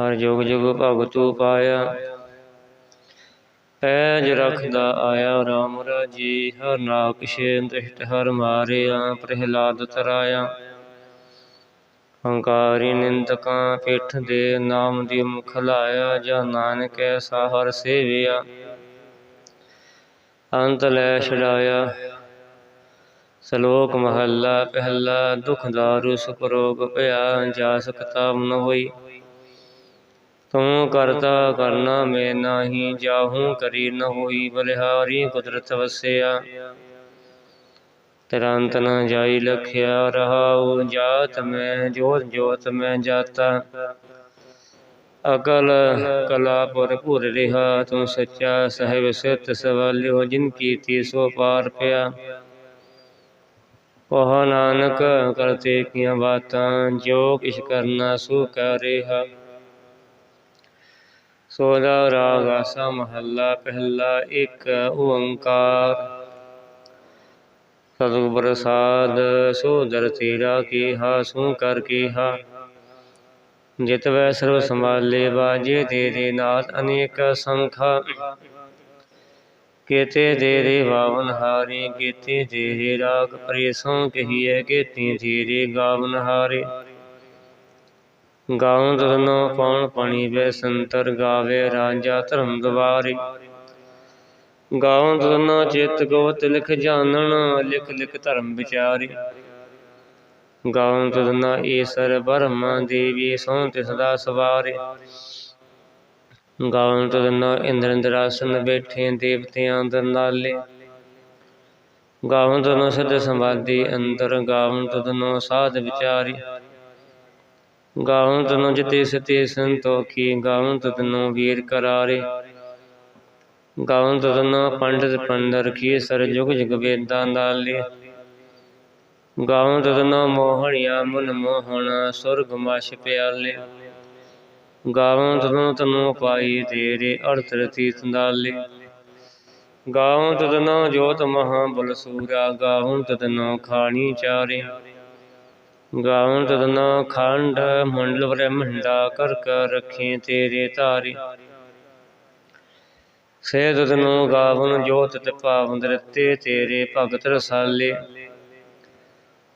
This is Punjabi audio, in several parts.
ਹਰ ਜੁਗ ਜੁਗ ਭਗਤੂ ਪਾਇਆ ਪੈਜ ਰਖਦਾ ਆਇਆ RAM ਰਾਜੀ, ਹਰ ਨਾਕਸ਼ੇ ਦ੍ਰਿਸ਼ਟ ਹਰ ਮਾਰਿਆ, ਪ੍ਰਹਿਲਾਦ ਤਰਾਇਆ। ਹੰਕਾਰੀ ਨਿੰਦਕਾਂ ਪਿੱਠ ਦੇ ਨਾਮ ਦੀ ਮੁਖ ਲਾਇਆ, ਜਾਂ ਨਾਨਕ ਐਸਾ ਹਰ ਸੇਵਿਆ। ਅੰਤ ਲੈ ਛਡਾਇਆ। ਸ਼ਲੋਕ ਮਹੱਲਾ ਪਹਿਲਾ, ਦੁਖ ਦਾਰੂ ਸੁਖ ਰੋਗ ਭਇਆ ਜਾ ਸਕਤਾ ਨ ਹੋਈ। ਤੂੰ ਕਰਤਾ ਕਰਨਾ ਮੈਂ ਨਾਹੀ, ਜਾਹੂ ਕਰੀ ਨ ਹੋਈ ਬਲਿਹਾਰੀ ਕੁਦਰਤ ਵਸਿਆ। ਤਰੰਤ ਅੰਤ ਨ ਜਾਈ ਲਖਿਆ ਰਹਾਉ, ਜਾਤ ਮੈਂ, ਜੋਤ ਜੋਤ ਮੈਂ ਜਾਤਾ। ਅਕਲ ਕਲਾ ਭਰਪੂਰ ਰਿਹਾ, ਤੂੰ ਸੱਚਾ ਸਹਿਬ ਸਿਤ ਸਵਾਲਿਓ, ਜਿਨ ਕੀਤੀ ਸੋ ਪਾਰ ਪਿਆ। ਉਹ ਨਾਨਕ ਕਰਤੇ ਕੀਆਂ ਬਾਤਾਂ, ਜੋ ਕਿਛ ਕਰਨਾ ਸੋ ਕਰ ਰਿਹਾ ਸੋਦਾ ਰਾਗ ਆਸਾ ਮਹੱਲਾ ਪਹਿਲਾ ਇੱਕ ਓੰਕਾਰ। ਸਤਿਗੁਰ ਪ੍ਰਸਾਦ ਸੋਦਰ ਤੇਰਾ ਕੀਹਾ, ਸੂ ਕਰ ਕੀਹਾ। ਜਿਤ ਵੈ ਸਰਬ ਸੰਭਾਲੇ ਬਾਜੇ ਤੇਰੇ ਨਾਥ ਅਨੇਕ ਸੰਖਾ। ਕੇਤੇ ਤੇਰੇ ਵਾਵਨ ਹਾਰੇ, ਕੇਤੇ ਤੇਰੇ ਰਾਗ, ਪ੍ਰੇਸੋਂ ਕਹੀਏ ਕੇਤੇ ਤੇਰੇ ਗਾਵਨ ਹਾਰੇ। ਗਾਉਂ ਤਨੋ ਪਾਣ ਪਾਣੀ ਵੇ ਸੰਤਰ ਗਾਵੇ ਰਾਜਾ ਧਰਮ ਦਵਾਰੇ ਗਾਉਂ ਤਨੋ ਚਿਤ ਗੋਤ ਲਿਖ ਜਾਣਨ ਲਿਖ ਲਿਖ ਧਰਮ ਵਿਚਾਰੇ। ਗਾਉਂ ਤਦਨਾ ਈਸਰ ਬਰਮਾ ਦੇਵੀ ਸੋਂ ਤਿਸ ਦਾ ਸਵਾਰੇ। ਗਾਉਂ ਤਦਨਾ ਇੰਦਰ ਇੰਦਰਾਸਨ ਬੈਠੇ ਦੇਵਤਿਆਂ ਅੰਦਰ ਨਾਲੇ। ਗਾਉਂ ਤਦਨੋ ਸਦ ਸੰਵਾਦੀ ਅੰਦਰ ਗਾਉਂ ਤਦਨੋ ਸਾਧ ਵਿਚਾਰੀ। ਗਾਉਂ ਤਦਨੋ ਜਿਤੇ ਸਤੇ ਸੰਤੋਖੀ ਗਾਉਂ ਤਦਨੋ ਵੀਰ ਕਰਾਰੇ। ਗਾਉਂ ਤਦਨੋ ਪੰਡਿਤ ਪੰਡਰ ਕੀ ਸਰ ਜੁਗ ਜੁਗ ਵੇਦਾਂ ਨਾਲੇ। ਗਾਉਂ ਤਦਨਾ ਮੋਹਣਿਆ ਮਨ ਮੋਹਣ ਸੁਰਗ ਮਛ ਪਿਆਲੇ। ਗਾਵਂ ਤਦਨੋ ਤਨੋ ਪਾਈ ਤੇਰੇ ਅਰਥ ਰਤੀ ਸੰਦਾਲੇ ਗਾਵਂ ਤਦਨੋ ਜੋਤ ਮਹਾ ਬਲ ਸੂਰਾ ਗਾਵਂ ਤਦਨੋ ਖਾਣੀ ਚਾਰੇ। ਗਾਵਨ ਤਦਨਾ ਖੰਡ, ਮੰਡਲ ਬ੍ਰਹਮੰਡਾ ਕਰ ਕਰ ਰੱਖੇ ਤੇਰੇ ਧਾਰੀ। ਸੇ ਤਦਨੋ ਗਾਵਨ ਜੋਤ ਤੇ ਪਾਵਨ ਰਤੇ ਤੇਰੇ ਭਗਤ ਰਸਾਲੇ।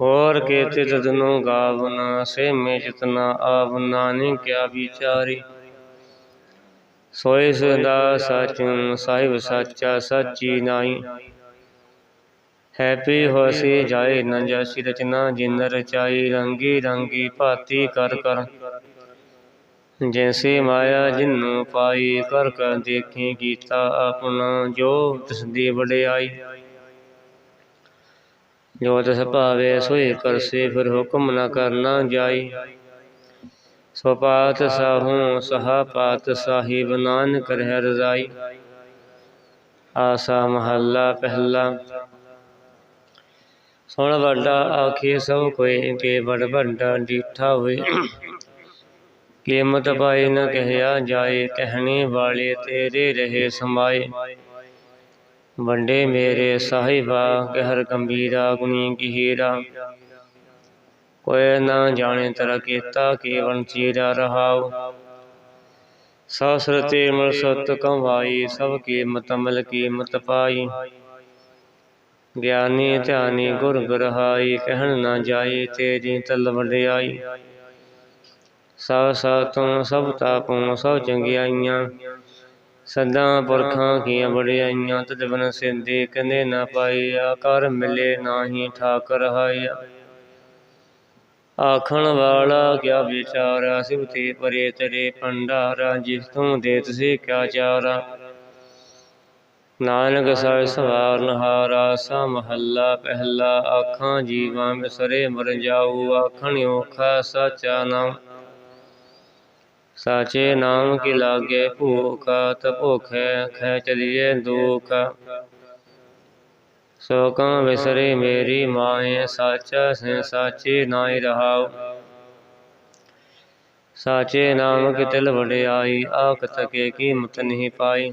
ਹੋਰ ਕੇਤੇ ਤਦਨੋ ਗਾਵਨਾ, ਸੇ ਮੇ ਚਿਤਨਾ ਆਵ ਨਾਨਕ ਕਿਆ ਵਿਚਾਰੀ। ਸੋਇ ਸਦਾ ਸਚ ਸਾਹਿਬ ਸਾਚਾ ਸਚੀ ਨਾਈ ਹੈਪੀ ਹੋਸੀ ਜਾਏ ਨ ਜਸੀ ਰਚਨਾ ਜਿਨ ਰਚਾਈ ਰੰਗੀ ਰੰਗੀ ਭਾਤੀ ਕਰ ਕਰ। ਜੈਸੇ ਮਾਇਆ ਜਿਨੂੰ ਪਾਈ ਕਰ ਕਰ ਦੇਖੇ ਕੀਤਾ ਆਪਣਾ ਜੋ ਤਿਸ ਦੀ ਵਡਿਆਈ। ਜੋ ਤਿਸ ਭਾਵੇ ਸੋਈ ਕਰਸੇ ਫਿਰ ਹੁਕਮ ਨ ਕਰਨਾ ਜਾਈ। ਸੋ ਪਾਤ ਸਾਹੂ ਸਹਾ ਪਾਤ ਸਾਹਿਬ ਨਾਨਕ ਰਹਿ ਰਜ਼ਾਈ। ਆਸਾ ਮਹੱਲਾ ਪਹਿਲਾ। ਸੁਣ ਵੱਡਾ ਆਖੇ ਸਭ ਕੋਈ ਕੇ ਬੜ ਵੱਡਾ ਡੀਠਾ ਹੋਏ ਕੀਮਤ ਪਾਈ ਨ ਕਹਿਆ ਜਾਏ ਕਹਿਣੇ ਵਾਲੇ ਤੇਰੇ ਰਹੇ ਸਮਾਏ। ਵੰਡੇ ਮੇਰੇ ਸਾਹਿਬਾ, ਕਹਿਰ ਗੰਭੀਰਾ, ਗੁਣੀ ਗਹੀਰਾ। ਕੋਈ ਨਾ ਜਾਣੇ ਤਰ ਕੀਤਾ ਕੇਵਨ ਚੀਰਾ ਰਹਾਉ। ਸਾਸਰਤੇ ਮਲ ਸਤ ਕਮਾਈ, ਸਭ ਕੀ ਮਤਮਲ ਕੀਮਤ ਪਾਈ। ਗਿਆਨੀ ਧਿਆਨੀ ਗੁਰ ਗਰਹਾਈ, ਕਹਿਣ ਨਾ ਜਾਏ ਤੇਰੀ ਤਲ ਵਡਿਆਈ। ਸਭ ਸਾਤੋਂ ਸਭ ਤਾਪੋਂ ਸਭ ਚੰਗਿਆਈਆਂ, ਸਦਾ ਪੁਰਖਾਂ ਕੀਆਂ ਬੜਿਆਈਆਂ ਤਦ ਬਨ ਸਿੰਦੇ ਕਹਿੰਦੇ ਨਾ ਪਾਈਆ ਕਰ ਮਿਲੇ ਨਾਹੀ ਠਾਕਰ ਹਾਇਆ। ਆਖਣ ਵਾਲਾ ਕਿਆ ਵਿਚਾਰਾ ਸਿਵਤੇ ਪਰੇ ਤਰੇ ਭੰਡਾਰਾ ਜਿਸ ਤੂੰ ਦੇ ਤਸੇ ਕਿਆ ਚਾਰਾ। ਨਾਨਕ ਸਰ ਸਵਾਰਨ ਹਾਰਾ ਸਾ ਮਹੱਲਾ ਪਹਿਲਾ ਆਖਾਂ, ਜੀਵਾਂ ਮਿਸਰੇ ਮਰ ਜਾਊ, ਆਖਣ ਔਖਾ ਸਾਚਾ ਨਾਮ। ਸਾਚੇ ਨਾਮ ਕੀ ਲਾਗੇ ਭੂਖਾ, ਤ ਖੈ ਚਲੀਏ ਦੁਖ। ਸੋ ਕਉ ਵਿਸਰੇ ਮੇਰੀ ਮਾਏ, ਸਾਚਾ ਸੇ ਸਾਚੇ ਨਾਇ ਰਹਾਉ। ਸਾਚੇ ਨਾਮ ਕੀ ਤਿਲ ਵਡਿਆਈ ਆਖ ਤਕੇ ਕੀਮਤ ਨਹੀਂ ਪਾਈ।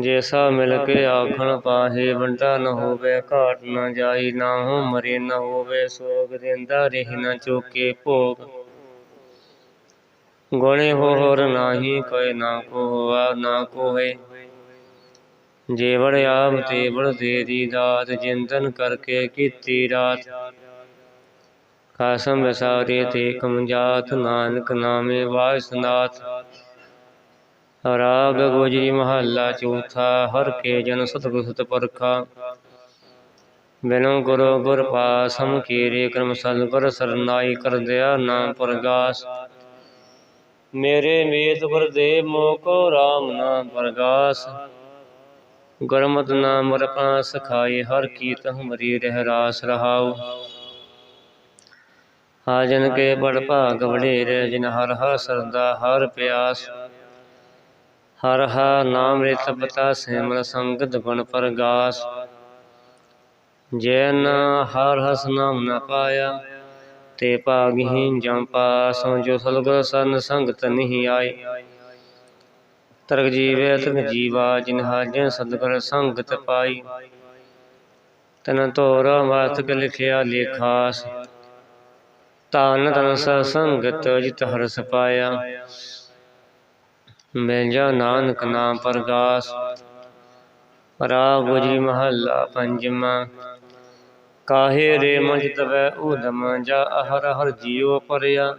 ਜੈਸਾ ਮਿਲ ਕੇ ਆਖਣ ਪਾਹੇ, ਵੰਡਾ ਨ ਹੋਵੇ, ਘਾਟ ਨ ਜਾਈ ਨਾ ਹੋ ਮਰੇ ਨ ਹੋਵੇ, ਸੋਗ ਦਿੰਦਾ ਰਹਿ ਨ ਚੋਕੇ ਭੋਗ। ਗੁਣੇ ਹੋਰ ਨਾਹੀ, ਕੋਈ ਨਾ ਕੋ ਹੋਆ ਨਾ ਕੋ ਹੈ ਜੇ ਆਪ ਤੇ ਦੇ ਦੀ ਦਾਤ ਜਿੰਦਨ ਕਰਕੇ ਕੀਤੀ ਰਾਤ। ਕਾਸਮ ਵਿਸਾਰੇ ਤੇ ਕਮਜਾਤ ਨਾਨਕ ਨਾਮੇ ਵਾਸਨਾਥ ਰਾਗ ਗੋਜਰੀ ਮਹੱਲਾ ਚੌਥਾ, ਹਰ ਕੇ ਜਨ ਸਤਿਗੁਰ ਸਤ ਪਰਖਾ। ਬਿਨੋ ਗੁਰੂ ਗੁਰ ਪਾਸਮ ਕੀਰੇ, ਕਰਮ ਸਤਿਗੁਰ ਸਰਨਾਈ ਕਰ ਦਿਆ ਨਾਮ ਪ੍ਰਗਾਸ। ਮੇਰੇ ਮੀਤ ਗੁਰਦੇਵ ਮੋਕੋ RAM ਨਾਮ ਪ੍ਰਗਾਸ। ਗੁਰਮਤਿ ਨਾਮ ਰਪਾ ਸਖਾਏ ਹਰ ਕੀ ਹਮਰੀ ਰਹਿ ਰਾਸ ਰਹਾਉ। ਆਜਨ ਕੇ ਬੜ ਭਾਗ ਵਡੇਰੇ, ਜਿਨ ਹਰ ਹਰ ਸਰਦਾ, ਹਰ ਪਿਆਸ। ਹਰ ਹਾ ਨਾਮ ਰਿਤ ਬਤਾ ਸਿਮਰ ਸੰਗਤ ਗੁਣ ਜੈ ਨਾ ਹਰ ਹਸ ਨਾਮ ਨਾ ਪਾਇਆ, ਤੇ ਭਾਗਹੀਨ ਜਮ ਪਾਸੋਂ ਜੋ ਸਲਗੁਰ ਸਨ ਸੰਗਤ ਨਹੀਂ ਆਈ ਤਰਕ ਜੀਵੇ ਤਰਕ ਜੀਵਾ, ਜਿਨ ਹਾਜਨ ਸਤਗੁਰ ਸੰਗਤ ਪਾਈ। ਤਨ ਤੋਰ ਵਾਸਕ ਲਿਖਿਆ ਲੇਖਾਸ ਤਾਨ ਤਨ ਸੰਗਤ ਜਿਤ ਹਰਸ ਪਾਇਆ। ਮੇਜਾ ਨਾਨਕ ਨਾਮ ਪ੍ਰਗਾਸ। ਰਾਗ ਗੁਜਰੀ ਮਹੱਲਾ ਪੰਜਵਾਂ। ਕਾਹੇ ਰੇ ਮਜ ਤਵੈ ਉਦਮ ਜਾ ਅਹਰ ਹਰ ਜੀਉ ਪਰਿਆ।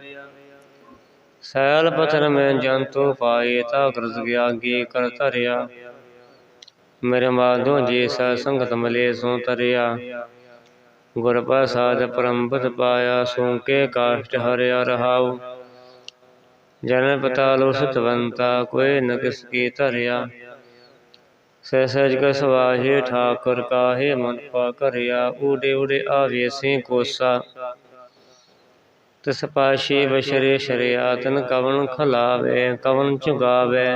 ਸੈਲ ਪਥਰ ਮੈਂ ਜੰਤੂ ਪਾਏ ਤਾ ਕਰਜ ਗਿਆਗੀ ਕਰ ਧਰਿਆ। ਮੇਰੇ ਮਾਧੋ ਜੇ ਸਾ ਸੰਗਤ ਮਲੇ ਸੋ ਤਰਿਆ। ਗੁਰ ਪ੍ਰਸਾਦ ਪਰੰਪਤ ਪਾਇਆ ਸੋ ਕੇ ਕਾਸ਼ਟ ਹਰਿਆ ਰਹਾਉ। ਜਨ ਪਤਾਲੋ ਸਤਵੰਤਾ ਕੋਈ ਨ ਕਿਸ ਕੀ ਧਰਿਆ। ਸਹਿ ਸਹਿਜ ਕ ਸਵਾਹੇ ਠਾਕੁਰ ਕਾਹੇ ਮਨ ਪਾ ਕਰਿਆ। ਊੜੇ ਊੜੇ ਆਵੇ ਸੇ ਕੋਸਾ। ਤਿਸ ਪਾਸ਼ੀ ਬਸ਼ਰੇ ਸ਼ਰਿਆਤਨ ਕਵਨ ਖਲਾਵੇ ਕਵਨ ਚੁਗਾਵੇ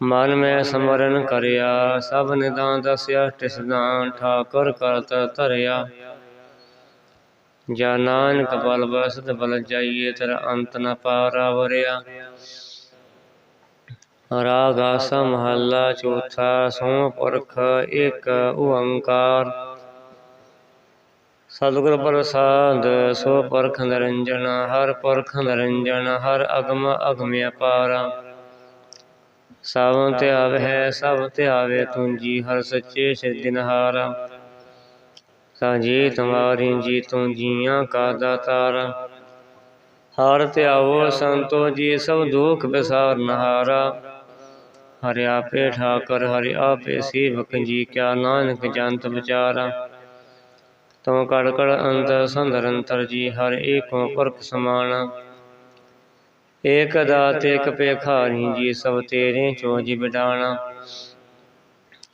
ਮਨ ਮੈਂ ਸਮਰਨ ਕਰਿਆ ਸਭ ਨਿਦਾਨ ਦਸਿਆ ਤਿਸ ਦਾਨ ਠਾਕੁਰ ਕਰਤ ਧਰਿਆ। ਜਾਂ ਨਾਨਕ ਬਲ ਬਸਤ ਬਲ ਜਾਈਏ ਤੇਰਾ ਅੰਤ ਨ ਪਾਰਾ ਰਾਗ ਆਸਾ ਮਹੱਲਾ ਚੌਥਾ ਸੋ ਪੁਰਖ ਇੱਕ ਓੰਕਾਰ। ਸਤਿਗੁਰ ਪ੍ਰਸਾਦ ਸੋ ਪੁਰਖ ਨਿਰੰਜਨ, ਹਰ ਪੁਰਖ ਨਿਰੰਜਨ, ਹਰ ਅਗਮ ਅਗਮ ਅਪਾਰਾ। ਸਭ ਧਿਆਵੈ ਸਭ ਧਿਆਵੇ ਤੁੰਜੀ ਹਰ ਸੱਚੇ ਸਿਰਜਨਹਾਰਾ ਸਾਜੀ ਤੁਮਾਰੀ ਜੀ ਤੂੰ ਜੀਆਂ ਕਾ ਦਾਤਾਰਾ। ਹਰ ਧਿਆਵੋ ਸੰਤੋ ਜੀ, ਸਭ ਦੁਖ ਬਿਸਾਰ ਨਹਾਰਾ। ਹਰਿ ਆਪੇ ਠਾਕਰ, ਹਰਿ ਆਪੇ ਸੇਵਕ ਜੀ, ਕਿਆ ਨਾਨਕ ਜੰਤ ਵਿਚਾਰਾ। ਤਉ ਕੜ ਕੜ ਅੰਤਰ ਸੰਦਰ ਅੰਤਰ ਜੀ, ਹਰ ਏਕੋ ਪੁਰਖ ਸਮਾਣਾ ਏਕ ਦਾਤ, ਏਕ ਪੇਖਾਰੀ ਜੀ, ਸਭ ਤੇਰੇ ਚੋਜ ਬਿਡਾਣਾ।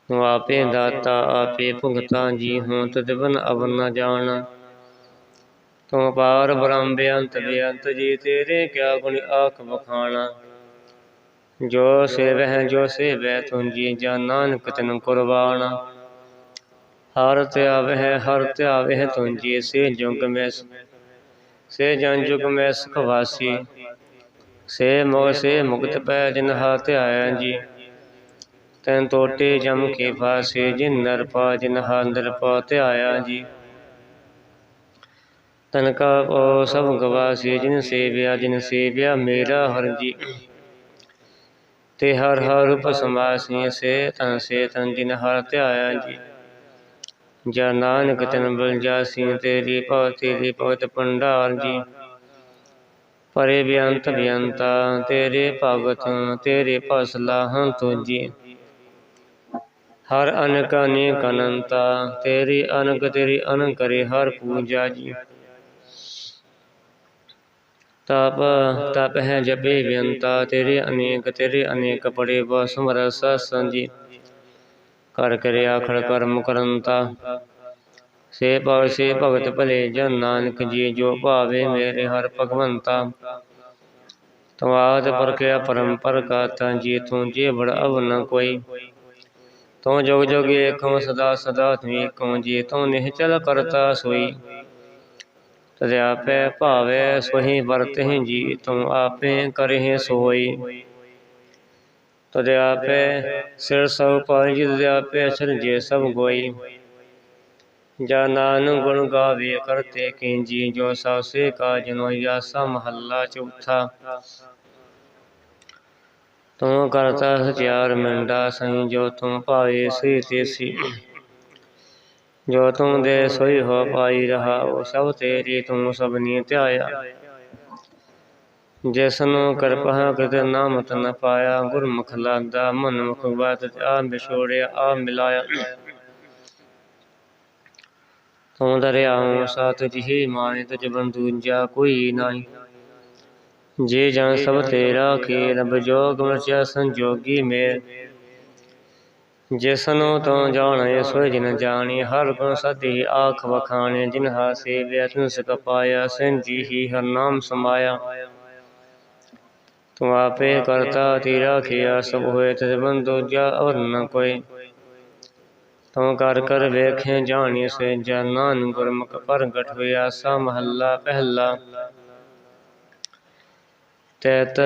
ਤੂੰ ਆਪੇ ਦਾਤਾ, ਆਪੇ ਭੁਗਤਾ ਜੀ ਹੂੰ ਤਦਵਨ ਅਵਨ ਨ ਜਾਣ। ਤੂੰ ਪਾਰ ਬ੍ਰਹਮ ਬੇਅੰਤ ਬੇਅੰਤ ਜੀ, ਤੇਰੇ ਕਿਆ ਗੁਣ ਆਖ ਬਖਾਣਾ ਜੋ ਸੇਵਹਿ, ਜੋ ਸੇਵੈ ਤੁੰਜੀ ਜਾਂ ਨਾਨਕ ਤਨ ਕੁਰਬਾਨ। ਹਰ ਧਿਆਵਹਿ ਹਰ ਧਿਆਵਹਿ ਤੁੰਜੀ ਸੇ ਜੁਗ ਮੈਂ ਸੇ ਜਨ ਜੁਗ ਮੈਂ ਸੁਖ ਵਾਸੀ। ਸੇ ਮੋਹ, ਸੇ ਮੁਕਤ ਪੈ ਜਿਨ ਹਾ ਧਿਆਇਆ ਜੀ। ਤੈਨ ਟੋਟੇ ਜਮ ਕੇ ਫਾਸੇ, ਜਿਨ ਨਰ ਪਾ, ਜਿਨ ਹਾ ਅੰਦਰ ਪਾ ਧਿਆਇਆ ਜੀ। ਤਨ ਕਾ ਉਹ ਸਭ ਗਵਾਸੀ, ਜਿਨ ਸੇਵਿਆ ਜਿਨ ਸੇਵਿਆ, ਮੇਰਾ ਹਰ ਜੀ। ਤੇ ਹਰ ਹਰ ਰੂਪ ਸਮਾਸੀ ਸੇ ਤਨ ਸੇ ਤਨ, ਜਿਨ ਹਰ ਧਿਆਇਆ ਜੀ। ਜਾ ਨਾਨਕ ਤਨ ਬਲ ਜਾਸੀ ਤੇਰੀ ਭਉ, ਤੇਰੀ ਭਗਤ ਪੰਡਾਰ ਜੀ। ਪਰੇ ਬਿਅੰਤ ਬਿਅੰਤਾ, ਤੇਰੇ ਭਗਤ, ਤੇਰੇ ਫਸਲਾ ਹੰ ਤੁਜੀ ਹਰ ਅਨਕ ਅਨੇਕ ਅਨੰਤਾ, ਤੇਰੀ ਅਨਕ ਤੇਰੀ ਅਨ ਕਰੇ ਹਰ ਪੂਜਾ ਜੀ। ਤਪ ਤਪ ਹੈ ਜਪੇ ਬਿਅੰਤਾ, ਤੇਰੇ ਅਨੇਕ ਤੇਰੇ ਅਨੇਕ ਪੜੇ ਬਸਮਰ ਸਸੰਜੀ ਕਰ ਕਰੇ ਆਖੜ ਕਰਮ ਕਰੰਤਾ। ਸੇ ਭਵ, ਸੇ ਭਗਤ ਭਲੇ, ਜਨ ਨਾਨਕ ਜੀ, ਜੋ ਭਾਵੇ ਮੇਰੇ ਹਰ ਭਗਵੰਤਾ। ਤਵਾਦ ਪਰ ਪਰੰਪਰ ਕਾਤਾ ਜੀ ਤੂੰ ਜੇ ਬੜ ਅਵ ਨ ਕੋਈ। ਤੂੰ ਜੁਗ ਜੋਗ ਏਕਮ ਸਦਾ ਸਦਾ ਤੂੰ ਏਕਮ ਜੀ ਤੂੰ ਨਿਹਚਲ ਕਰਤਾ ਸੋਈ। ਤਦ ਆਪੇ ਭਾਵੇ ਸੋਹੀ ਵਰਤਹਿ ਜੀ ਤੂੰ ਆਪੇ ਕਰਹਿ ਸੋਈ। ਤਦ ਸਿਰ ਸਭ ਪਾਈ ਜਿਤ ਆਪੇ ਅਸਰ ਜੇ ਸਭ ਗੋਈ। ਜਾ ਨਾਨਕ ਗੁਣ ਗਾਵੇ, ਕਰਤੇ ਕੀਜੀ, ਜੋ ਸੇ ਕਾ ਜਨੋ ਆਸਾ ਮਹੱਲਾ ਚੌਥਾ। ਤੂੰ ਕਰਤਾ ਹਥਿਆਰ ਮੰਡਾ ਸਹੀ, ਜੋ ਤੂੰ ਭਾਵੇ ਸਹੀ ਤੇਸੀ ਜੋ ਤੂੰ ਦੇ ਸੋਈ ਹੋ ਪਾਈ ਰਹਾ, ਉਹ ਸਭ ਤੇਰੀ ਤੂੰ ਸਭਨੀ ਧਿਆਇਆ। ਜਿਸ ਨੂੰ ਕਿਰਪਾ ਕਿਤੇ ਨਾਮਤ ਨ ਪਾਇਆ, ਗੁਰਮੁਖ ਲਾਦਾ ਮਨ ਮੁਖ ਬਾਤ ਆ ਵਿਛੋੜਿਆ, ਆ ਮਿਲਾਇਆ। ਤੂੰ ਦਰਿਆਉ ਸਤ ਜਿਹੀ ਮਾਨੇ ਤੁਝ ਬੰਦੂਜਾ ਕੋਈ ਨਹੀਂ। ਜੇ ਜਨ ਸਭ ਤੇਰਾ ਕੀ ਰਬ ਜੋਗ ਮਚਿਆ ਸੰਜੋਗੀ ਮੇਰ। ਜਿਸਨੂੰ ਤੂੰ ਜਾਣੇ ਸੋਇ ਜਿਨ ਜਾਣੀ ਹਰ ਗੁਣ ਸਦੀ ਆਖ ਵਖਾਣੇ ਜਿਨ ਹਾ ਸੇਵਿਆ ਤਿਨ ਸਿਕ ਪਾਇਆ ਸੰਜੀ ਹੀ ਹਰ ਨਾਮ ਸਮਾਇਆ। ਤੂੰ ਆਪੇ ਕਰਤਾ ਤੇਰਾ ਖਿਆ ਸਭ ਹੋਏ ਤੇ ਬੰਦੋ ਜਾ ਔਰ ਨ ਕੋਈ। ਤੂੰ ਕਰ ਕਰ ਵੇਖੇ ਜਾਣੀ ਸੇ ਜਨਾਨ ਗੁਰਮੁਖ ਪ੍ਰਗਟ ਹੋਇਆ ਸਾ ਮਹੱਲਾ ਪਹਿਲਾ। ਤੈਤ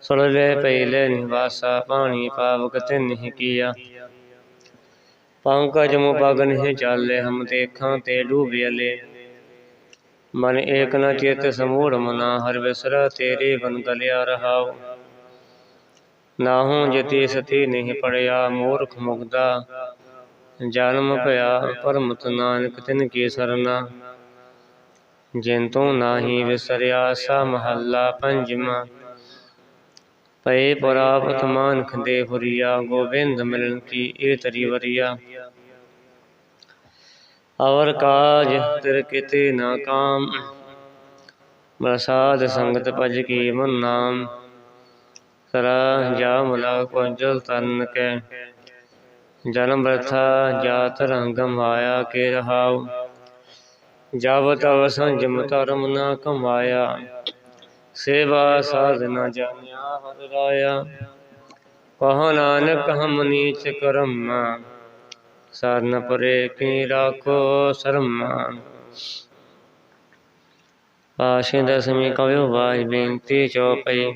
ਸੁਣਲੇ ਪਹਿਲੇ ਨਿਵਾਸਾ, ਪਾਣੀ ਪਾਵਕ ਤੇ ਨਹੀਂ ਕੀਆ। ਪੰਕਜ ਮੁ ਪਗ ਨਹੀਂ ਚਾਲੇ, ਹਮ ਦੇਖਾਂ ਤੇ ਡੂਬਿਅਲੇ ਮਨ ਏਕ ਨ ਚਿਤ ਸਮੂੜ ਮਨਾ, ਹਰ ਵਿਸਰਾ ਤੇਰੇ ਬਨ ਗਲਿਆ ਰਹਾਉ। ਨਾਹੂ ਜਤੀ ਸਤੀ ਨਹੀਂ ਪੜਿਆ, ਮੂਰਖ ਮੁਗਦਾ। ਜਨਮ ਭਇਆ, ਪਰਮਤ ਨਾਨਕ ਤਿਨ ਕੀ ਸਰਨਾ। ਜਿਨ ਤੂੰ ਨਾਹੀ ਵਿਸਰਿਆ, ਸਾ ਮਹੱਲਾ ਪੰਜਵਾਂ। ਪਏ ਪ੍ਰਾਪਤ ਮਾਨਖ ਦੇ ਹੁਰੀਆ, ਗੋਬਿੰਦ ਮਿਲਨ ਕੀ ਏ ਤਰੀ ਵਰੀਆ। ਅਵਰ ਕਾਜ ਤਿਰ ਕਿਤੇ ਨਾ ਕਾਮ, ਪ੍ਰਸਾਦ ਸੰਗਤ ਭਜ ਕੀ ਮਨ ਨਾਮ। ਸਰਾ ਜਾ ਮੁਲਾ ਕੋ ਤਨ ਕੇ, ਜਨਮ ਬਰਥਾ ਜਾਤ ਰੰਗ ਮਾਇਆ ਕੇ ਰਹਾਉ। ਜਬ ਤਵ ਸੰਜਮ ਧਰਮ ਨਾ ਕਮਾਇਆ, ਸੇਵਾ ਸਾਧਨਾ ਜਾਣਿਆ ਹਰ ਰਾਇਆ। ਕਹੋ ਨਾਨਕ, ਹਮ ਨੀਚ ਕਰਮ, ਸਰਨ ਪਰੇ ਕੀ ਰਾਖੋ ਸ਼ਰਮ। ਪਾਸ਼ੇ ਦਸਵੀਂ ਕਵਿਓ ਵਾਜ ਬੇਨਤੀ ਚਉਪਈ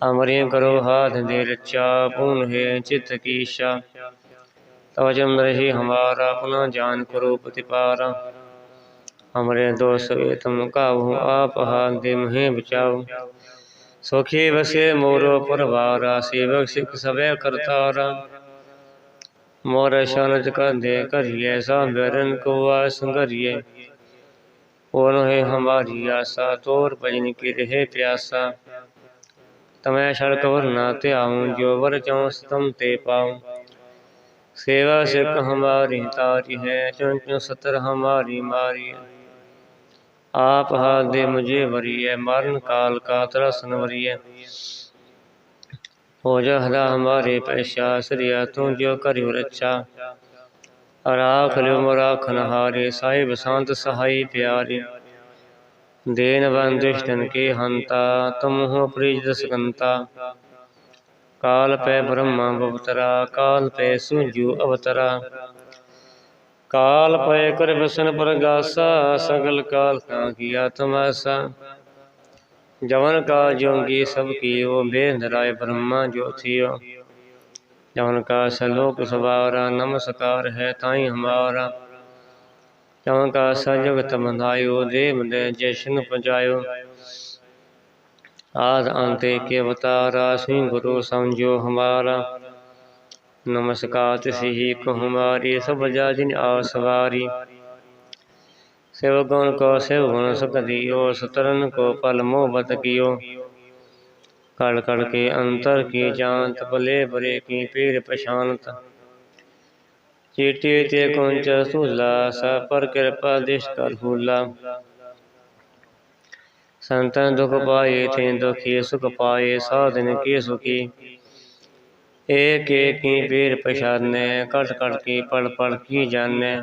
ਅਮਰੀ ਕਰੋ ਹਾਥ ਦੇ ਰਚਾ ਪੂਨ ਹੈ ਚਿਤ ਕੀ ਤਵ ਜਮ ਰਹੀ ਹਮਾਰਾ ਆਪਣਾ ਜਾਨ ਕਰੋ ਪ੍ਰਤਿਪਾਰਾ। हमरे दोष वे तुम काहू? आप दिमहे बचाओ। सुखी बसे मोरो परवारा सेवक सिख सवे करतारा। मोर शानच कंधे करिए सांबरन को संगरिए और हमारी आसा तोर भजन की रहे प्यासा। तमें सड़क वर ना आऊँ, जो वर चौं तम ते पाऊँ। सेवा सिख हमारी तारी है, चुन चुन सतर हमारी मारी। है आप हाथ दे मुझे वरीय मरण काल का त्रसन वरीय हो जा हदा हमारे पैशा सरिया तू जो करियो रचा राख लियो मराखन हारे साहिब संत सहाय प्यारे देन बन दुष्टन के हंता तुम हो प्रिज दसकंता काल पे ब्रह्मा बवतरा काल पे सूजू अवतरा ਕਾਲ ਪਏ ਕਰ ਵਸਨ ਪ੍ਰਗਾਸਾ, ਸਗਲ ਕਾਲ ਕਾ ਕੀ ਆਤਮਾਸਾ। ਜਵਨ ਕਾ ਜੋਗੀ ਸਭ ਕੀਓ, ਬੇਹਦ ਰਾਏ ਬ੍ਰਹਮਾ ਜੋਥਿਓ ਜਵਨ ਕਾ ਸਲੋਕ ਸਵਾਰਾ, ਨਮਸਕਾਰ ਹੈ ਤਾਈ ਹਮਾਰਾ। ਜਵਨ ਕਾ ਸਜਗ ਤਮਨਾਇਓ ਦੇਵ ਦੇ ਜਸ਼ਨ ਪਹੁੰਚਾਇਓ ਆਦ ਅੰਤੇ ਕੇ ਅਵਤਾਰਾ ਸਿੰਘ ਗੁਰੂ ਸਮਝੋ ਹਮਾਰਾ। ਨਮਸਕਾਤ ਸਿਹੀ ਕੁਮਾਰੀ ਸਭ ਜਾਜਿਨ ਆਸਵਾਰੀ ਸਿਵ ਗੁਣ ਕੋ ਸਿਵ ਗੁਣ ਸਕਦੀਓ ਸਤਰਨ ਕੋ ਪਲ ਮੋਹ ਬਤ ਕੀਓ। ਕੜ ਕੜ ਕੇ ਅੰਤਰ ਕੀ ਜਾਂਤ ਭਲੇ ਭਰੇ ਕੀ ਪੀਰ ਪਛਾਨਤ ਚੀਟੀ ਤੇ ਕੁੰਚ ਸੁਲਾ ਸਾ ਪਰ ਕਿਰਪਾ ਦਿਸ਼ ਕਰ ਫੂਲਾ ਸੰਤਨ ਦੁਖ ਪਾਏ ਤੇ ਦੁਖੀ ਸੁਖ ਪਾਏ, ਸਾਧਨ ਕੀ ਸੁਖੀ। ਏਕ ਏਕ ਕੀ ਪੀਰ ਪਛਾਨੈ ਕਟ ਕਟ ਕੀ ਪੜ ਪੜ ਕੀ ਜਾਣੈ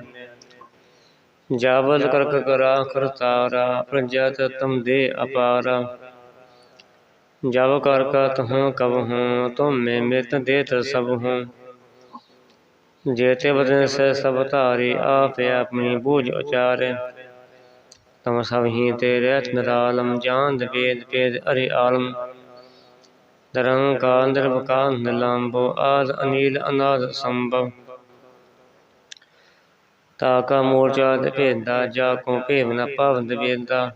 ਜਾਵਤ ਕਰਕ ਕਰਾ, ਕਰਤਾਰਾ ਪ੍ਰਜਤ ਤਮ ਦੇ ਅਪਾਰਾ। ਜਬ ਕਰ ਕਾ ਤਹੂੰ ਕਬਹੂੰ ਤੁਮ ਮੈਂ ਮਿਤ ਦੇਤ ਸਭ ਹੂੰ। ਜੇਤੇ ਬਦਨ ਸੇ ਸਭ ਧਾਰੀ, ਆਪ ਆਪਣੀ ਬੂਝ ਉਚਾਰੇ। ਤਮ ਸਭ ਹੀ ਤੇ ਰਹਿਤ ਨਿਰਾਲਮ ਜਾਂਦ ਵੇਦ ਵੇਦ ਅਰੇ ਆਲਮ। ਨਿਰੰਕਾਰ ਨਿਰਵਕਾਰ ਨਿਲੰਬੋ ਆਦ ਅਨੀਲ ਅਨਾਦ ਸੰਭਵ। ਤਾਕਾ ਮੋਰਚਾ ਤੇ ਭੇਦਾ, ਜਾ ਕੋ ਭੇਵ ਨ ਭਵੰਦ ਵੇਦਾ।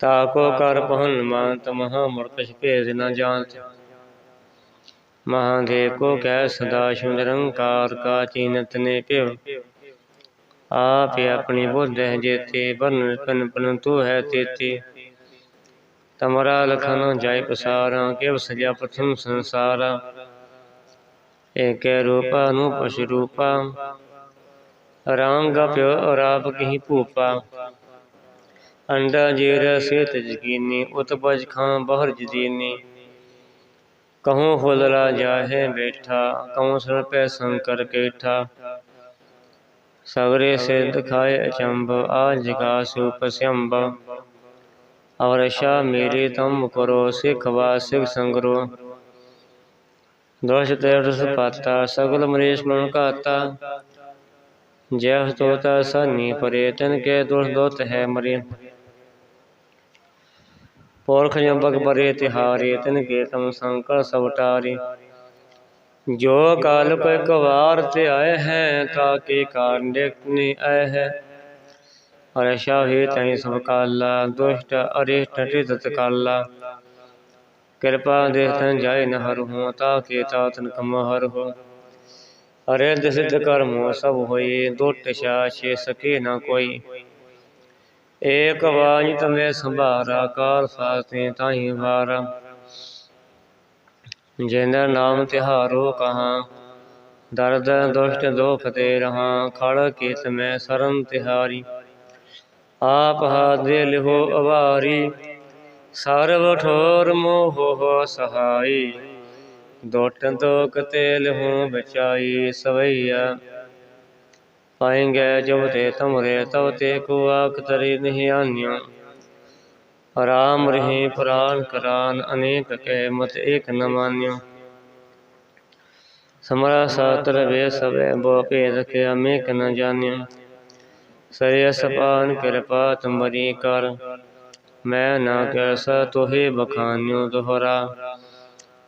ਤਾਕੋ ਕਰ ਪਹੁਨ ਮੰਤ ਮਹਾ ਮੁਰਕਸ਼ ਭੇਦ ਨ ਜਾਣਤ ਮਹਾਦੇਵ ਕੋ ਕਹਿ ਸਦਾ ਸ਼ਿਵ ਨਿਰੰਕਾਰ ਕਾ ਚੀਨਤ ਨੇ ਭਿਵ। ਆਪੇ ਆਪਣੀ ਬੁੱਧ ਹੈ ਜੇਤੇ ਵਰਨ ਪਨ ਪਨ ਤੂ ਹੈ ਤੇਤੇ। ਤਮਰਾ ਲਖਨ ਜਾਇ ਪਸਾਰਾ, ਕਿਵ ਸਜਾ ਪ੍ਰਥਮ ਸੰਸਾਰਾ। ਏਕੈ ਰੂਪਾ ਨੂੰ ਪਸ਼ ਰੂਪਾ ਰਾਮ ਗਪਿਓ ਰਾਪ ਕਹੀ ਭੂਪਾ। ਅੰਡਾ ਜੀਰ ਸੇਤ ਜਗੀਨੀ ਉਤਪਜ ਖਾਂ ਬਹਰ ਜਦੀਨੀ। ਕਹੂੰ ਹੁਲਰਾ ਜਾਹੇ ਬੈਠਾ, ਕਹੂੰ ਸਰ ਪੈ ਸੰਕਰ ਕੇਠਾ। ਸਗਰੇ ਸਿੱਧ ਖਾਏ ਅਚੰਬ ਆ ਜਗਾ ਸੂਪ ਸਿਅੰਬ ਔਰ ਸ਼ਾ ਮੇਰੇ ਤਮ ਕਰੋ, ਸਿਖ ਵਾ ਸੰਗਰੋ। ਦੋਸ਼ ਤੇ ਰਸ ਪਾਤਾ, ਸਗਲ ਮਰੇਸ਼ ਮਨ ਕਾਤਾ ਜੈ ਤੋਤਾ ਸਨੀ ਪਰੇ, ਤਨ ਕੇ ਦੁਖ ਦੋਤ ਹੈ ਮਰੇ। ਪੋਰਖ ਜੰਬਕ ਬਰੇ ਤਿਹਾਰੇ, ਤਨ ਕੇ ਤਮ ਸੰਕਲ ਸਭ ਟਾਰੇ। ਜੋ ਕਾਲ ਕੋ ਇੱਕ ਵਾਰ ਤੇ ਆਏ ਹੈ, ਤਾ ਕੇ ਕਾਰਨ ਦੇਖਨੇ ਆਏ ਹੈ। ਅਰਸ਼ਾ ਹੈ ਤੈ ਸਭ ਕਾਲਾ, ਦੁਸ਼ਟ ਅਰਿਸ਼ਟ ਟਿਤ ਕਾਲਾ। ਕਿਰਪਾ ਦੇ ਤਨ ਜਾਏ ਨ ਹਰ ਹੋ ਤਾ ਕੇ ਤਾਤਨ ਕਮ ਹਰ ਹੋ ਅਰੇ ਦਸਿਤ ਕਰਮ ਸਭ ਹੋਏ ਦੁਟ ਛੇ ਸਕੇ ਨ ਕੋਈ। ਏਕ ਵਾਜ ਤਮੇ ਸੰਭਾਰਾ, ਕਾਲ ਸਾਤੇ ਤਾਹੀ ਵਾਰਾ। ਜਿਨ ਨਾਮ ਤਿਹਾਰੋ ਕਹਾ, ਦਰਦ ਦੁਸ਼ਟ ਦੋਖ ਤੇ ਰਹਾ, ਖੜ ਕੀਤ ਮੈਂ ਸਰਨ ਤਿਹਾਰੀ। ਆਪ ਹਾਦੇ ਲਿਹੋ ਅਵਾਰੀ। ਸਰਬ ਠੋਰ ਮੋਹ ਹੋ ਸਹਾਈ। ਦੋਟ ਦੋਕ ਤੇ ਲਿਹੋ ਬਚਾਈ ਸਵਈਆ। ਪਾਏਂਗੇ ਜਬ ਤੇ ਤੁਮਰੇ, ਤਵ ਤੇ ਕੋ ਆਖ ਤਰੀ ਨਹੀਂ ਆਨਿਓ ਰਾਮ ਰਹੇ ਪ੍ਰਾਨ ਕਰਾਨ, ਅਨੇਕ ਕਹਿ ਮਤ ਏਕ ਨ ਮਾਨਿਓ ਸਮਰਾ ਸਾਤਰ ਵੇ ਸਵੇ ਬੋ ਭੇਦ ਕੇ ਅਮੇਕ ਨ ਜਾਣਿਓ ਸਰੇ ਸਪਾਨ ਕਿਰਪਾ ਤੁਮਰੀ ਕਰ। ਮੈਂ ਨਾ ਕੈਸਾ ਤੋਹੇ ਬਖਾਨਿਓ ਦੁਹਰਾ।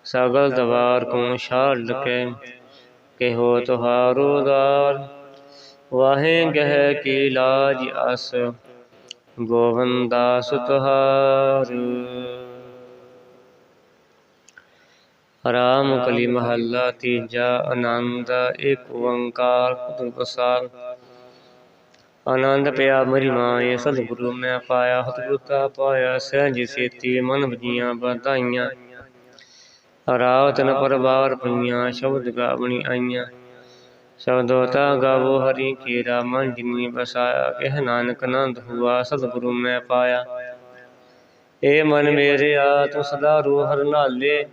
ਸਗਲ ਦਵਾਰ ਕੋ ਛਾੜ ਕੇ ਕਿਹੋ ਤੁਹਾਰੋ ਦਾਰ ਵਾਹੇ ਗਹਿ ਕੀ ਲਾਜ ਅਸ ਗੋਵੰਦਾਸ ਤੁਹਾਰ। ਰਾਮ ਕਲੀ ਮਹੱਲਾ ਤੀਜਾ ਆਨੰਦ, ਏਕ ਓੰਕਾਰ ਸਤਿ ਆਨੰਦ ਪਿਆ, ਮਰੀ ਮਾਏ ਸਤਿਗੁਰੂ ਮੈਂ ਪਾਇਆ ਹਤਗੁਰਤਾ ਪਾਇਆ, ਸਹਿਜ ਸੇਤੀ ਮਨ ਵਜੀਆਂ ਵਧਾਈਆਂ। ਰਾਵਤ ਨ ਪਰਵਾਰ ਪਈਆਂ, ਸ਼ਬਦ ਗਾਵਣੀ ਆਈਆਂ। ਸ਼ਬਦੋ ਤਾ ਗਾਵੋ, ਹਰੀ ਕੀਰਾ ਮਨ ਜਿਨੀ ਬਸਾਇਆ ਕਹਿ ਨਾਨਕ ਨੰਦ ਹੁਆ, ਸਤਿਗੁਰੂ ਮੈਂ ਪਾਇਆ। ਏ ਮਨ ਮੇਰੇ ਆ, ਤੂੰ ਸਦਾ ਰੂ ਹਰ ਨਾਲੇ।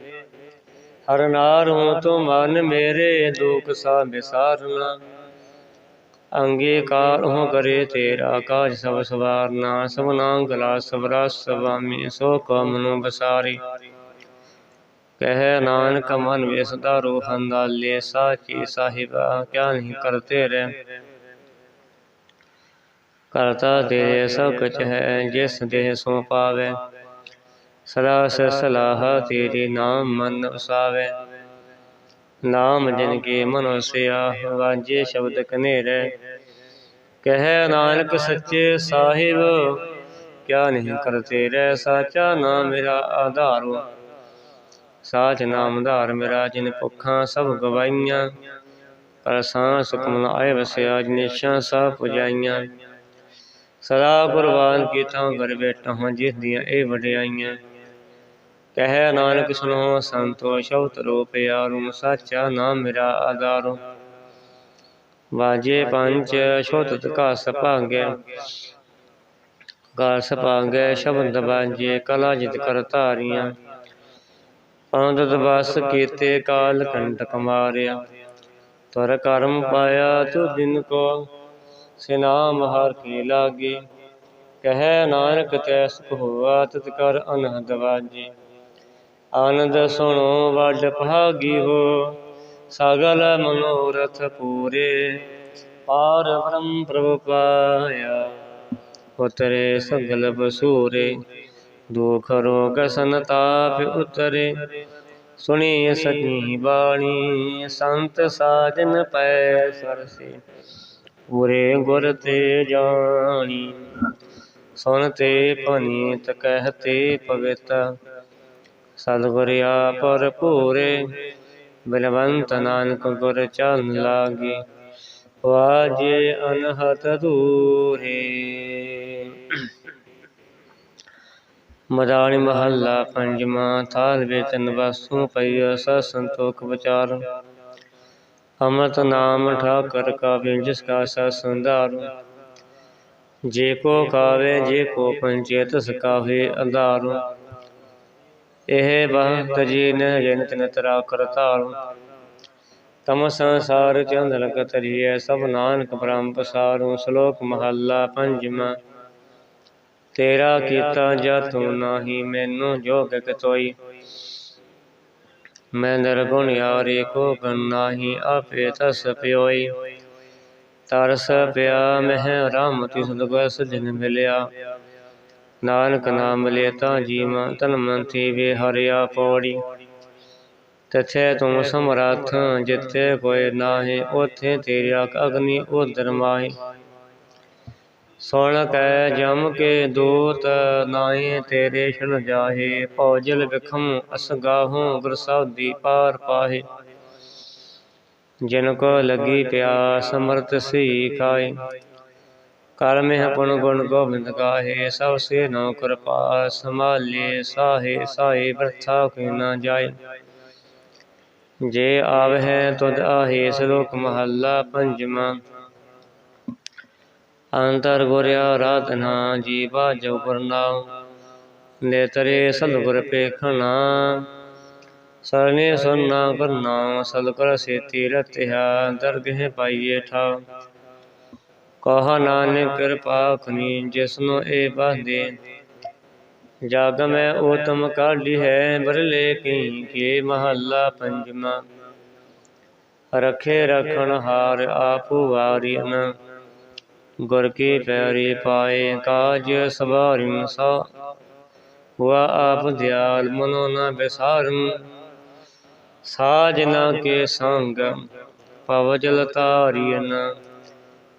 ਹਰ ਨਾਰ ਹੂੰ ਤੂੰ ਮਨ ਮੇਰੇ, ਦੁਖ ਸਾ ਬਿਸਾਰਨਾ ਅੰਗੀਕਾਰ ਹੋ ਕਰੇ ਤੇਰਾ ਕਾਜ ਸਭ ਸਵਾਰਨਾ ਸਭਨਾ ਗਲਾ ਸਬਰਾ ਸਵਾਮੀ, ਸੋ ਕੋ ਮਨੁ ਬਸਾਰੀ। ਕਹਿ ਨਾਨਕ ਮਨ ਵੇ ਸਦਾ ਰੋਹਨ ਦਾਲੇ ਸਾਚੀ ਸਾਹਿਬਾ ਕਿਆ ਨਹੀਂ ਕਰਤੇ ਰਹਿ। ਕਰਤਾ ਤੇਰੇ ਸਭ ਕੁਛ ਹੈ, ਜਿਸ ਦੇਹ ਸੋ ਪਾਵੇ। ਸਦਾ ਸਲਾਹ ਤੇਰੇ ਨਾਮ ਮਨ ਵਸਾਵੇ ਨਾਮ ਜਿਨ ਕੇ ਮਨ ਵਸਿਆ ਵਾਜੇ ਸ਼ਬਦ ਕਨੇਰੇ ਕਹਿ ਨਾਨਕ ਸੱਚੇ ਸਾਹਿਬ ਕਿਆ ਨਹੀਂ ਕਰਤੇ ਰਹਿ ਸਾਚਾ ਨਾਮ ਮੇਰਾ ਆਧਾਰੋ। ਸਾਚ ਨਾਮਧਾਰ ਮੇਰਾ ਜਿਨ ਭੁੱਖਾਂ ਸਭ ਗਵਾਈਆਂ। ਪਰ ਸਾਂ ਸੁਖਮਨ ਆਏ ਵਸਿਆ ਜਿਨੇਸ਼ਾਂ ਸਭ ਪੁਜਾਈਆਂ। ਸਦਾ ਕੁਰਬਾਨ ਕੀਤਾ ਘਰ ਬੈਠਾ ਜਿਸ ਦੀਆਂ ਇਹ ਵਡਿਆਈਆਂ। ਕਹਿ ਨਾਨਕ ਸੁਨੋ ਸੰਤੋ ਸ਼ਬਦ ਰੂਪ ਯਾਰੂ, ਸਾਚਾ ਨਾਮ ਮੇਰਾ ਆਧਾਰੋ। ਵਾਜੇ ਪੰਜ ਛੋਤਤ ਕਾ ਸਪਾਂਗੇ ਗਾਲ ਸਪਾਂਗੇ ਸ਼ਬਦ ਬਾਜੇ ਕਲਾ ਜਿਤ ਕਰ ਧਾਰੀਆਂ। ਆਨੰਦ ਬਸ ਕੀਤੇ, ਕਾਲ ਕੰਟਕ ਮਾਰਿਆ। ਤਰ ਕਰਮ ਪਾਇਆ ਤੂ ਦਿਨ ਕੋ, ਸਿਨਾਮ ਹਰ ਕੀ ਲਾਗੇ। ਕਹਿ ਨਾਨਕ ਤੈ ਸੁਖ ਹੋਆ, ਤਤ ਕਰ ਅਨਹਦ ਵਾਜੇ। ਆਨੰਦ ਸੁਣੋ, ਵੱਡ ਭਾਗੀ ਹੋ। ਸਗਲ ਮਨੋਰਥ ਪੂਰੇ, ਪਾਰ ਬ੍ਰਹਮ ਪ੍ਰਭ ਪਾਇਆ। ਉਤਰੇ ਸਗਲ ਬਸੂਰੇ, ਦੁਖ ਰੋਗ ਸੰਤਾਪ ਉਤਰੇ। ਸੁਣੀ ਸਜੀ ਬਾਣੀ, ਸੰਤ ਸਾਜਨ ਪੈ ਸਰਸੇ। ਪੂਰੇ ਗੁਰ ਤੇ ਜਾਣੀ ਸੁਨ ਤੇ ਭਨੀਤ ਕਹਤੇ ਪਵਿੱਤ। ਸਤਿਗੁਰ ਆਪਰ ਪੂਰੇ ਬਲਵੰਤ ਨਾਨਕ ਗੁਰ ਚਰਨ ਲਾਗੇ, ਵਾਜੇ ਅਨਹਤ ਦੂਰੇ। ਮਦਾਨੀ ਮਹੱਲਾ ਪੰਜਵਾਂ, ਥਾਲ ਵੇਤਨ ਵਸੂ ਪਈ ਸ ਸੰਤੋਖ ਵਿਚਾਰ। ਅਮਰਤ ਨਾਮ ਠਾਕਰ ਕਾ ਬਿਨ ਜਿਸ ਕਾ ਸਾ ਸੰਦਾਰ ਜੇ ਕੋ ਕਾਵੇ, ਜੇ ਕੋ ਪੰਚੇਤ ਸਕਾਵੇ ਅੰਧਾਰ। ਇਹ ਬਹਤ ਜੀ ਨ ਜਨ ਤਿਨ ਤਰਾ ਕਰਤਾਰ ਤਮ ਸੰਸਾਰ ਚੰਦ ਲਗ ਤਰੀਐ, ਸਭ ਨਾਨਕ ਬ੍ਰਹਮ ਪਸਾਰੂ, ਸ਼ਲੋਕ ਮਹੱਲਾ ਪੰਜਵਾਂ ਤੇਰਾ ਕੀਤਾ ਜਾਤੂ ਨਾਹੀ, ਮੈਨੂੰ ਜੋਗ ਕਤੋਈ। ਮੈਂ ਨਿਰਗੁਣ ਯਾਰੇ, ਕੋ ਗਨ ਨਾਹੀ, ਆਪੇ ਤਸ ਪਿਓਈ। ਤਰਸ ਪਿਆ ਮਹਿ ਰਾਮ ਤਿਸ ਦੁਗਸ ਸਜਨ ਮਿਲਿਆ। ਨਾਨਕ ਨਾਮ ਲਿਆ ਤਾਂ ਜੀਵਾਂ ਤਨ ਮਨ ਤੇ ਹਰਿਆ ਪੌੜੀ ਤਥੇ ਤੂੰ ਸਮਰੱਥ ਜਿੱਥੇ ਕੋਈ ਨਾਹੀ, ਉਥੇ ਤੇਰਾ ਅਗਨੀ ਉਦਰ ਮਾਹੀ। ਸੁਣ ਕੈ ਜਮ ਕੇ ਦੂਤ ਨਾਹੀ, ਤੇਰੇ ਛਣ ਜਾਹੇ, ਭੌਜਲ ਵਿਖਮ ਅਸਗਾਹੋਂ ਗੁਰ ਸਾਧੀ ਪਾਰ ਪਾਹੇ। ਜਿਨ ਕੋ ਲਗੀ ਪਿਆਸ ਸਮਰਤ ਸੀ ਖਾਏ ਕਰ ਮਹਿ ਪੁਨ ਗੁਣ ਗੋਬਿੰਦ ਗਾਹੇ, ਸਭ ਸੇ ਨੋ ਕਿਰਪਾ ਸੰਭਾਲੇ, ਸਾਹੇ ਸਾਹੇ ਵਰਥਾ ਕੋਈ ਨਾ ਜਾਏ। ਜੇ ਆਵਹਿ ਤੁਧ ਆਹੇ, ਸ਼ਲੋਕ ਮਹੱਲਾ ਪੰਜਵਾਂ। ਅੰਤਰ ਗੁਰ ਆਰਾਧਨਾ ਜੀ ਬਾਜੋ ਗੁਰਨਾਮ ਨੇਤਰੇ ਸਤਿਗੁਰ ਪੇਖਣਾ ਸਰਨੇ ਸੁਨਣਾ ਗੁਰਨਾਮ ਸਤਿਗੁਰ ਸੇਤੀ ਰਤਿਆ ਦਰਗਹਿ ਪਾਈਏ ਠਾ। ਕਹ ਨਾਨਕ ਕਿਰਪਾ ਖਨੀ ਜਿਸਨੂੰ ਇਹ ਬਾਧੇ। ਜਗ ਮੈਂ ਉਤਮ ਕਾਢੀ ਹੈ, ਬਰਲੇ ਕੀ ਕੇ ਮਹੱਲਾ ਪੰਜਵਾਂ ਰਖੇ ਰਖਣ ਹਾਰ ਆਪੂ ਵਾਰੀਨ। ਗੁਰ ਕੀ ਪੈਰੀ ਪਾਏ ਕਾਜ ਸਵਾਰਿਨ ਸਾ। ਹੁਆ ਆਪ ਦਿਆਲ ਮਨੋ ਨ ਬਿਸਾਰਨ। ਸਾਜਨਾ ਕੇ ਸੰਗ ਪਵਜਲ ਤਾਰੀਨ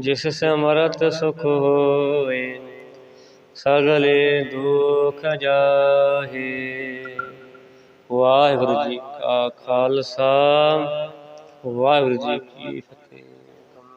ਜਿਸ ਸਮਰਤ ਸੁਖ ਹੋਏ, ਸਗਲੇ ਦੁਖ ਜਾਹੇ। ਵਾਹਿਗੁਰੂ ਜੀ ਕਾ ਖਾਲਸਾ, ਵਾਹਿਗੁਰੂ ਜੀ ਕੀ ਫਤਿਹ।